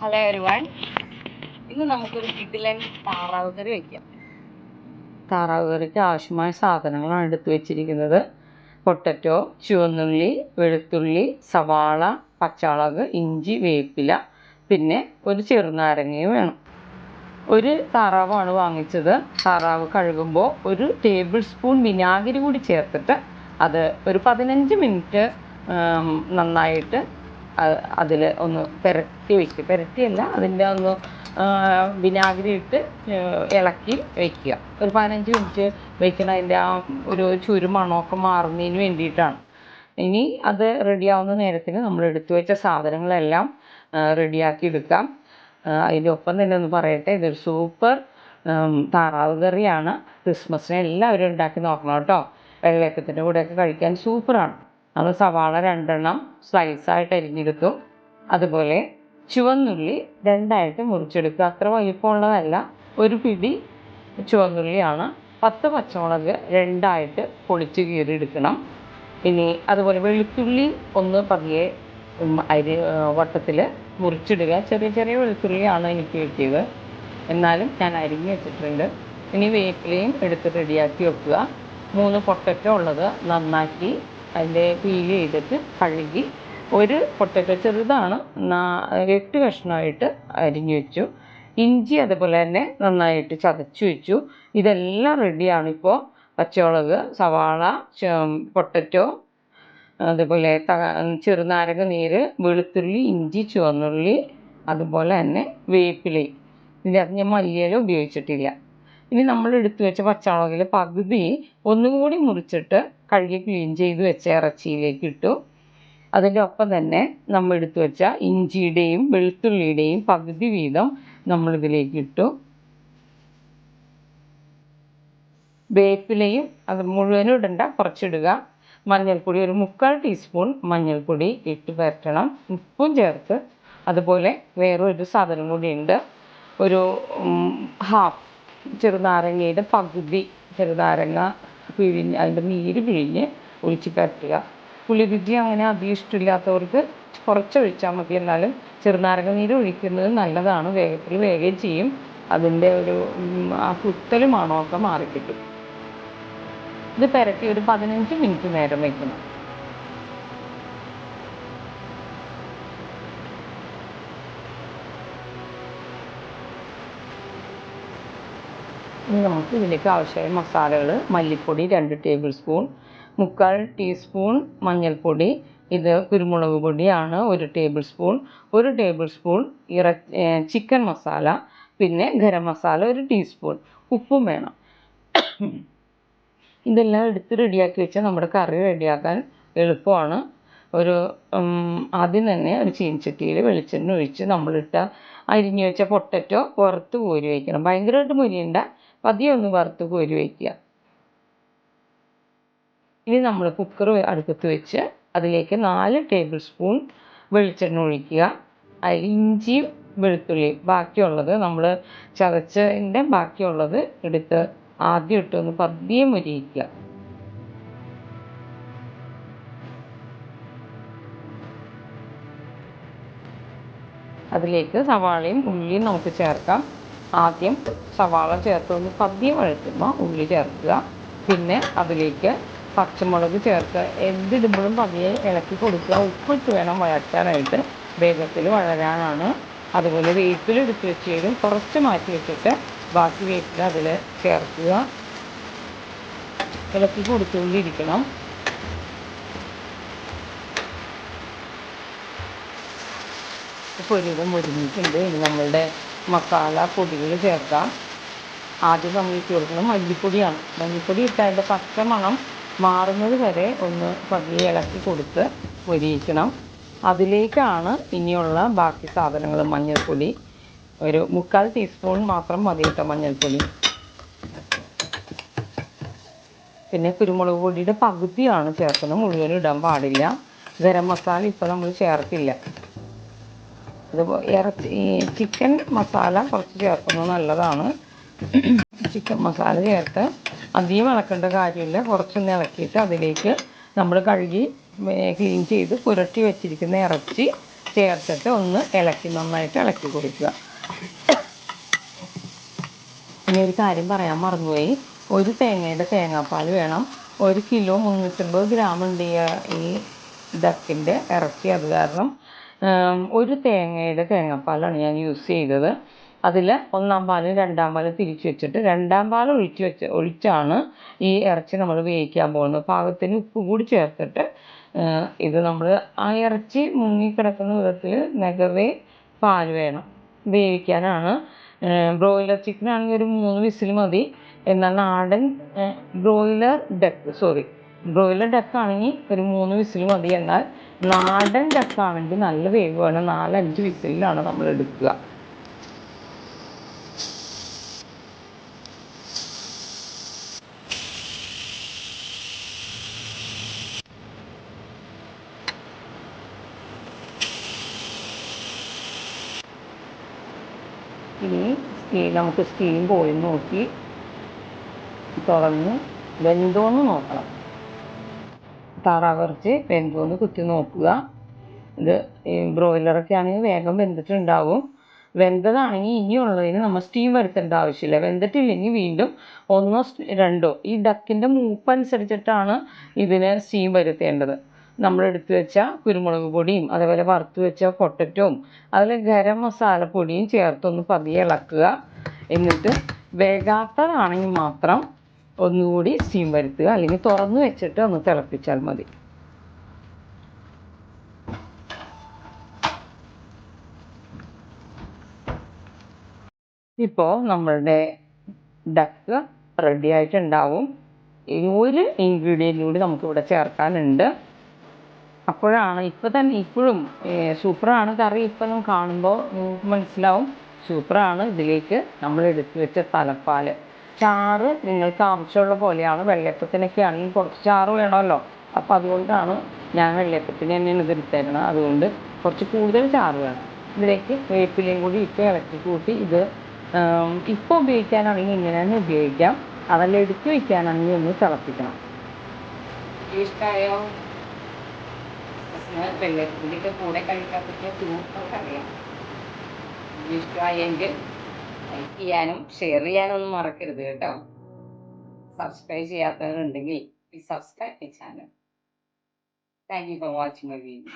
Hello everyone ഇന്ന് നമുക്കൊരു കിഡിലൻ താറാവ് കറി വയ്ക്കാം താറാവ് കറിക്ക് ആവശ്യമായ സാധനങ്ങളാണ് എടുത്തു വെച്ചിരിക്കുന്നത്. പൊട്ടറ്റോ ചുവന്നുള്ളി വെളുത്തുള്ളി സവാള പച്ചമുളക് ഇഞ്ചി വേപ്പില പിന്നെ ഒരു ചെറുനാരങ്ങയും വേണം. ഒരു താറാവാണ് വാങ്ങിച്ചത്. താറാവ് കഴുകുമ്പോൾ ഒരു ടേബിൾ സ്പൂൺ വിനാഗിരി കൂടി ചേർത്തിട്ട് അത് ഒരു പതിനഞ്ച് മിനിറ്റ് നന്നായിട്ട് അതിൽ ഒന്ന് പുരട്ടി വയ്ക്കുക പുരട്ടിയല്ല അതിന്റെ ഒന്ന് വിനാഗിരി ഇട്ട് ഇളക്കി വയ്ക്കുക ഒരു പതിനഞ്ച് മിനിറ്റ് വയ്ക്കണം അതിന്റെ ആ ഒരു ചുരു മണമൊക്കെ മാറുന്നതിന് വേണ്ടിയിട്ടാണ്. ഇനി അത് റെഡിയാവുന്ന നേരത്തിന് നമ്മൾ എടുത്തു വെച്ച സാധനങ്ങളെല്ലാം റെഡിയാക്കി എടുക്കാം. അതിന്റെ ഒപ്പം തന്നെ ഒന്ന് പറയട്ടെ. ഇതൊരു സൂപ്പർ താറാവ് കറിയാണ്. ക്രിസ്മസിന് എല്ലാവരും ഉണ്ടാക്കി നോക്കണം കേട്ടോ. വെള്ളയപ്പത്തിന്റെ കൂടെയൊക്കെ കഴിക്കാൻ സൂപ്പറാണ്. അത് സവാള രണ്ടെണ്ണം സ്ലൈസായിട്ട് അരിഞ്ഞെടുത്തു. അതുപോലെ ചുവന്നുള്ളി രണ്ടായിട്ട് മുറിച്ചെടുക്കുക. അത്ര വലിപ്പമുള്ളതല്ല. ഒരു പിടി ചുവന്നുള്ളിയാണ്. പത്ത് പച്ചമുളക് രണ്ടായിട്ട് പൊളിച്ച് കീറിയെടുക്കണം. ഇനി അതുപോലെ വെളുത്തുള്ളി ഒന്ന് പതിയെ അരി വട്ടത്തിൽ മുറിച്ചിടുക. ചെറിയ ചെറിയ വെളുത്തുള്ളിയാണ് എനിക്ക് കിട്ടിയത്. എന്നാലും ഞാൻ അരിഞ്ഞ് വെച്ചിട്ടുണ്ട്. ഇനി വേപ്പിലയും എടുത്ത് റെഡിയാക്കി വെക്കുക. മൂന്ന് പൊട്ടറ്റോ ഉള്ളത് നന്നാക്കി അതിന്റെ പീൽ ചെയ്തിട്ട് കഴുകി ഒരു പൊട്ടറ്റോ ചെറുതാണ് എട്ട് കഷ്ണമായിട്ട് അരിഞ്ഞു വെച്ചു. ഇഞ്ചി അതുപോലെ തന്നെ നന്നായിട്ട് ചതച്ചു വെച്ചു. ഇതെല്ലാം റെഡിയാണ് ഇപ്പോൾ പച്ചമുളക് സവാള പൊട്ടറ്റോ അതുപോലെ ത ചെറുനാരങ്ങ നീര് വെളുത്തുള്ളി ഇഞ്ചി ചുവന്നുള്ളി അതുപോലെ തന്നെ വേപ്പിലയും. ഇതിനകത്ത് ഞാൻ മല്ലിയില ഉപയോഗിച്ചിട്ടില്ല. ഇനി നമ്മൾ എടുത്തു വെച്ച പച്ചമുളകിൽ പകുതി ഒന്നും കൂടി മുറിച്ചിട്ട് കഴുകി ക്ലീൻ ചെയ്ത് വെച്ച ഇറച്ചിയിലേക്ക് ഇട്ടു. അതിന്റെ ഒപ്പം തന്നെ നമ്മൾ എടുത്തു വെച്ച ഇഞ്ചിയുടെയും വെളുത്തുള്ളിയുടെയും പകുതി വീതം നമ്മളിതിലേക്ക് ഇട്ടു. വേപ്പിലയും അത് മുഴുവനും ഇടണ്ട കുറച്ചിടുക. മഞ്ഞൾപ്പൊടി ഒരു മുക്കാൽ ടീസ്പൂൺ മഞ്ഞൾപ്പൊടി ഇട്ട് പരട്ടണം ഉപ്പും ചേർത്ത് അതുപോലെ വേറൊരു സാധനം കൂടി ഉണ്ട്. ഒരു ഹാഫ് ചെറുനാരങ്ങയുടെ പകുതി ചെറുനാരങ്ങ പിഴിഞ്ഞ് അതിന്റെ നീര് പിഴിഞ്ഞ് ഒഴിച്ച് പരട്ടുക. പുളിരുചി അങ്ങനെ അധികം ഇഷ്ടമില്ലാത്തവർക്ക് കുറച്ച് ഒഴിച്ചാൽ മതി. എന്നാലും ചെറുനാരങ്ങ നീര് ഒഴിക്കുന്നത് നല്ലതാണ്. വേഗത്തിൽ വേഗം ചെയ്യും. അതിന്റെ ഒരു ആ കുത്തലും മണമൊക്കെ മാറിക്കിട്ടും. ഇത് പുരട്ടി ഒരു പതിനഞ്ച് മിനിറ്റ് നേരം വയ്ക്കണം ഇനി നമുക്ക് ഇതിലേക്ക് ആവശ്യമായ മസാലകൾ മല്ലിപ്പൊടി രണ്ട് ടേബിൾ സ്പൂൺ മുക്കാൽ ടീസ്പൂൺ മഞ്ഞൾപ്പൊടി ഇത് കുരുമുളക് പൊടിയാണ് ഒരു ടേബിൾ സ്പൂൺ ഒരു ടേബിൾ സ്പൂൺ ഇറ ചിക്കൻ മസാല പിന്നെ ഗരം മസാല ഒരു ടീസ്പൂൺ ഉപ്പും വേണം. ഇതെല്ലാം എടുത്ത് റെഡിയാക്കി വെച്ചാൽ നമ്മുടെ കറി റെഡിയാക്കാൻ എളുപ്പമാണ്. ഒരു ആദ്യം തന്നെ ഒരു ചീനച്ചട്ടിയിൽ വെളിച്ചെണ്ണ ഒഴിച്ച് നമ്മളിട്ട അരിഞ്ഞു വെച്ച പൊട്ടറ്റോ വറുത്ത് കോരി വയ്ക്കണം ഭയങ്കരമായിട്ട് മുരിയണ്ട. പതിയെ ഒന്ന് വറുത്ത് കോരി വയ്ക്കുക. ഇനി നമ്മൾ കുക്കർ അടുപ്പത്ത് വെച്ച് അതിലേക്ക് നാല് ടേബിൾ സ്പൂൺ വെളിച്ചെണ്ണ ഒഴിക്കുക. അതിൽ ഇഞ്ചിയും വെളുത്തുള്ളിയും. ബാക്കിയുള്ളത് നമ്മൾ ചതച്ചതിന്റെ ബാക്കിയുള്ളത് എടുത്ത് ആദ്യം ഇട്ടൊന്ന് പതിയെ മുരിയിക്കുക. അതിലേക്ക് സവാളയും ഉള്ളിയും നമുക്ക് ചേർക്കാം. ആദ്യം സവാള ചേർത്തൊന്ന് പതിയെ വഴറ്റുമ്പോൾ ഉള്ളി ചേർക്കുക. പിന്നെ അതിലേക്ക് പച്ചമുളക് ചേർക്കുക. എന്തിടുമ്പോഴും പതിയെ ഇളക്കി കൊടുക്കുക. ഉപ്പിട്ട് വേണം വഴറ്റാനായിട്ട്. വേഗത്തിൽ വഴരാനാണ് അതുപോലെ വേപ്പിൽ എടുത്ത് വെച്ചതിലും കുറച്ച് മാറ്റി വെച്ചിട്ട് ബാക്കി വേപ്പിൽ അതിൽ ചേർക്കുക. ഇളക്കി കൊടുത്തുകൊണ്ടിരിക്കണം. ഇപ്പോൾ ഒരുവിധം ഒരുങ്ങിയിട്ടുണ്ട്. ഇനി നമ്മളുടെ മസാല പൊടികൾ ചേർക്കാം ആദ്യം നമ്മൾ ഇട്ട് കൊടുക്കുന്നത് മല്ലിപ്പൊടിയാണ്. മല്ലിപ്പൊടി ഇട്ട് അതിന്റെ പച്ച മണം മാറുന്നത് വരെ ഒന്ന് പതിയെ ഇളക്കി കൊടുത്ത് പൊരിയിക്കണം. അതിലേക്കാണ് ഇനിയുള്ള ബാക്കി സാധനങ്ങൾ മഞ്ഞൾപ്പൊടി. ഒരു മുക്കാൽ ടീസ്പൂൺ മാത്രം മതി കേട്ടോ മഞ്ഞൾപ്പൊടി. പിന്നെ കുരുമുളക് പൊടിയുടെ പകുതിയാണ് ചേർക്കുന്നത്. മുഴുവനും ഇടാൻ പാടില്ല. ഗരം മസാല ഇപ്പോൾ നമ്മൾ ചേർക്കില്ല ഇത് ഇറച്ചി ചിക്കൻ മസാല കുറച്ച് ചേർക്കുന്നത് നല്ലതാണ്. ചിക്കൻ മസാല ചേർത്ത് അധികം ഇളക്കേണ്ട കാര്യമില്ല. കുറച്ചൊന്ന് ഇളക്കിയിട്ട് അതിലേക്ക് നമ്മൾ കഴുകി ക്ലീൻ ചെയ്ത് പുരട്ടി വെച്ചിരിക്കുന്ന ഇറച്ചി ചേർത്തിട്ട് ഒന്ന് ഇളക്കി നന്നായിട്ട് ഇളക്കി കൊടുക്കുക. ഇനി ഒരു കാര്യം പറയാൻ മറന്നുപോയി. ഒരു തേങ്ങയുടെ തേങ്ങാപ്പാൽ വേണം. ഒരു കിലോ മുന്നൂറ്റമ്പത് ഗ്രാം ഉണ്ട് ഈ ഡക്കിന്റെ ഇറച്ചി. അത് കാരണം ഒരു തേങ്ങയുടെ തേങ്ങാപ്പാലാണ് ഞാൻ യൂസ് ചെയ്തത്. അതിൽ ഒന്നാം പാലും രണ്ടാം പാലും തിരിച്ച് വെച്ചിട്ട് രണ്ടാം പാൽ ഒഴിച്ച് വെച്ച് ഒഴിച്ചാണ് ഈ ഇറച്ചി നമ്മൾ വേവിക്കാൻ പോകുന്നത്. പാകത്തിന് ഉപ്പ് കൂടി ചേർത്തിട്ട് ഇത് നമ്മൾ ആ ഇറച്ചി മുങ്ങിക്കിടക്കുന്ന വിധത്തിൽ നികവേ പാൽ വേണം. വേവിക്കാനാണ്. ബ്രോയിലർ ചിക്കൻ ആണെങ്കിൽ ഒരു മൂന്ന് വിസിൽ മതി. എന്നാൽ നാടൻ broiler duck sorry broiler duck ആണെങ്കിൽ ഒരു മൂന്ന് വിസിൽ മതി. എന്നാൽ നാടൻ ഡക്ക് ആണെങ്കിൽ നല്ല വേഗമാണ്. നാലഞ്ച് വിസിലാണ് നമ്മൾ എടുക്കുക. ഇനി സ്റ്റീം നമുക്ക് സ്റ്റീം പോയി നോക്കി. തുറന്ന് വെന്തോന്ന് നോക്കണം. താറാവിറച്ചി വെന്തോന്ന് കുത്തി നോക്കുക. ഇത് ഈ ബ്രോയിലറൊക്കെ ആണെങ്കിൽ വേഗം വെന്തിട്ടുണ്ടാവും. വെന്തതാണെങ്കിൽ ഇനിയുള്ളതിന് നമ്മൾ സ്റ്റീം വരുത്തേണ്ട ആവശ്യമില്ല. വെന്തിട്ടില്ലെങ്കിൽ വീണ്ടും ഒന്നോ രണ്ടോ. ഈ ഡക്കിന്റെ മൂപ്പനുസരിച്ചിട്ടാണ് ഇതിന് സ്റ്റീം വരുത്തേണ്ടത്. നമ്മൾ എടുത്തു വെച്ച കുരുമുളക് പൊടിയും അതേപോലെ വറുത്ത് വെച്ച പൊട്ടറ്റോയും അതിൽ ഗരം മസാലപ്പൊടിയും ചേർത്തൊന്ന് പതിയെ ഇളക്കുക. എന്നിട്ട് വേകാത്തതാണെങ്കിൽ മാത്രം ഒന്നുകൂടി സ്റ്റീം വരുത്തുക. അല്ലെങ്കിൽ തുറന്ന് വെച്ചിട്ട് ഒന്ന് തിളപ്പിച്ചാൽ മതി. ഇപ്പോൾ നമ്മളുടെ ഡക്ക് റെഡി ആയിട്ടുണ്ടാവും. ഒരു ഇൻഗ്രീഡിയന്റ് കൂടി നമുക്കിവിടെ ചേർക്കാനുണ്ട്. അപ്പോഴാണ് ഇപ്പോൾ തന്നെ ഇപ്പോഴും സൂപ്പറാണ് കറി ഇപ്പം കാണുമ്പോൾ നമുക്ക് മനസ്സിലാവും. സൂപ്പറാണ് ഇതിലേക്ക് നമ്മൾ എടുത്തു വെച്ച തലപ്പാൽ ചാറ് നിങ്ങൾക്ക് ആവശ്യമുള്ള പോലെയാണ്. വെള്ളയപ്പത്തിനൊക്കെ ആണെങ്കിൽ കുറച്ച് ചാറ് വേണമല്ലോ. അപ്പോൾ അതുകൊണ്ടാണ് ഞാൻ വെള്ളയപ്പത്തിന് തന്നെയാണ് ഇത് എടുത്തേക്കുന്നത് അതുകൊണ്ട് കുറച്ച് കൂടുതൽ ചാറ് വേണം. ഇതിലേക്ക് വേപ്പിലയും കൂടി ഇട്ട് ഇളക്കി കൂട്ടി ഇത് ഇപ്പോൾ ഉപയോഗിക്കാനാണെങ്കിൽ ഇങ്ങനെ തന്നെ ഉപയോഗിക്കാം. അതെല്ലാം എടുത്തു വയ്ക്കാനാണെങ്കിൽ ഒന്ന് തിളപ്പിക്കണം. ഇഷ്ടമായോ വെള്ളത്തിന്റെ കൂടെ കഴിക്കാത്തൊക്കെ അറിയാം. ഇഷ്ടമായെങ്കിൽ ലൈക്ക് ചെയ്യാനും ഷെയർ ചെയ്യാനും ഒന്നും മറക്കരുത് കേട്ടോ. സബ്സ്ക്രൈബ് ചെയ്യാത്തവരുണ്ടെങ്കിൽ subscribe my channel thank you for watching my video